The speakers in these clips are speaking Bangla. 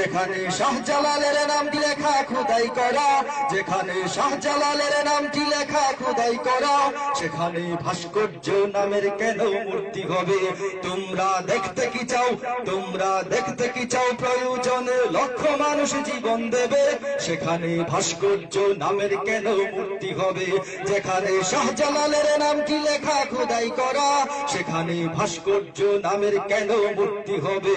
যেখানে শাহজালালের নামটি লেখা, খোদাই করা। যেখানে শাহজালালের নামটি লেখা, খোদাই করা। সেখানে ভাস্কর্য নামের কেন মূর্তি হবে? তোমরা দেখতে কি চাও? তোমরা দেখতে কি চাও? প্রয়োজনে লক্ষ মানুষ জীবন দেবে। সেখানে ভাস্কর্য নামের কেন মূর্তি হবে? যেখানে শাহজালালের নামটি লেখা, খোদাই করা। সেখানে ভাস্কর্য নামের কেন মূর্তি হবে?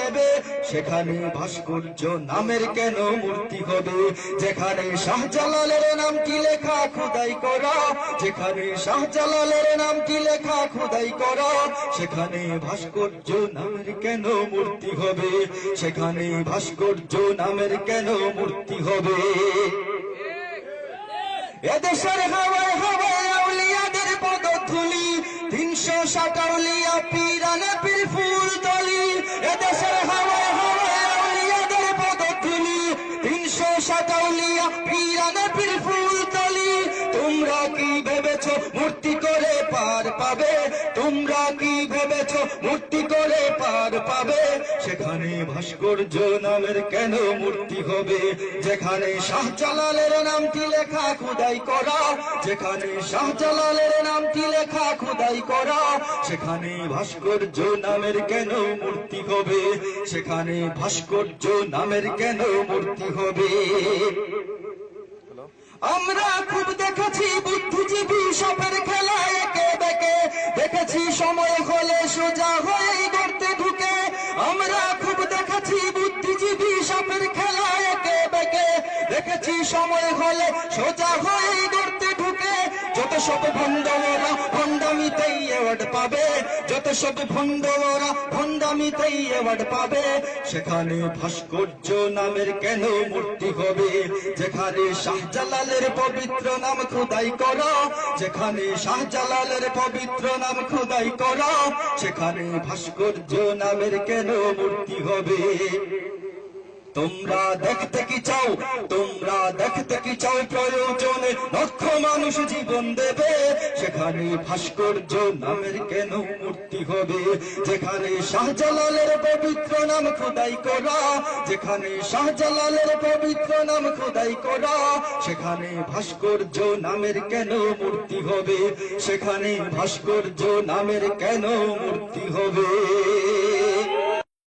সেখানে ভাস্কর্য নামের কেন মূর্তি হবে? যেখানে শাহজালালের নামটি লেখা? খুদাই করা। যেখানে শাহজালালের নামটি লেখা? খুদাই করা। সেখানে ভাস্কর্য নামের কেন মূর্তি হবে? সেখানে ভাস্কর্য নামের কেন মূর্তি হবে? এদেশের হাওয়ায় হাওয়ায় আউলিয়াদের পদধূলি, তিনশো ষাট আউলিয়া পীর তিনশো ষাট আউলিয়া পিরানে পীর ফুল তলি। তোমরা কি ভেবেছো, মূর্তি করে পার পাবে? তোমরা কি ভেবেছ, মূর্তি পাবে? সেখানে ভাস্কর্য নামের কেন মূর্তি হবে? যেখানে শাহজালালের নামটি লেখা খুদাই করা। যেখানে শাহজালালের নামটি লেখা খুদাই করা। সেখানে ভাস্কর্য নামের কেন মূর্তি হবে? সেখানে ভাস্কর্য নামের কেন মূর্তি হবে? আমরা খুব দেখেছি বুদ্ধিজীবী সাপের খেলা। দেখেছি সময় হলে সোজা হয়ে গড়তে ঢুকে। যত সব ভণ্ডরা ভণ্ডামিতেই অ্যাওয়ার্ড পাবে, যত সব ভণ্ডরা ভণ্ডামিতেই অ্যাওয়ার্ড পাবে। সেখানে ভাস্কর্য নামের কেন মূর্তি হবে? যেখানে শাহজালালের পবিত্র নাম খোদাই করা, যেখানে শাহজালালের পবিত্র নাম খোদাই করা, সেখানে ভাস্কর্য নামের কেন মূর্তি হবে? তোমরা দেখতে কি চাও? তোমরা দেখতে কি চাও? প্রয়োজনে লক্ষ মানুষ জীবন দেবে। সেখানে ভাস্কর্য নামের কেন মূর্তি হবে? যেখানে শাহজালালের পবিত্র নাম খোদাই করা। যেখানে শাহজালালের পবিত্র নাম খোদাই করা। সেখানে ভাস্কর্য নামের কেন মূর্তি হবে? সেখানে ভাস্কর্য নামের কেন মূর্তি হবে?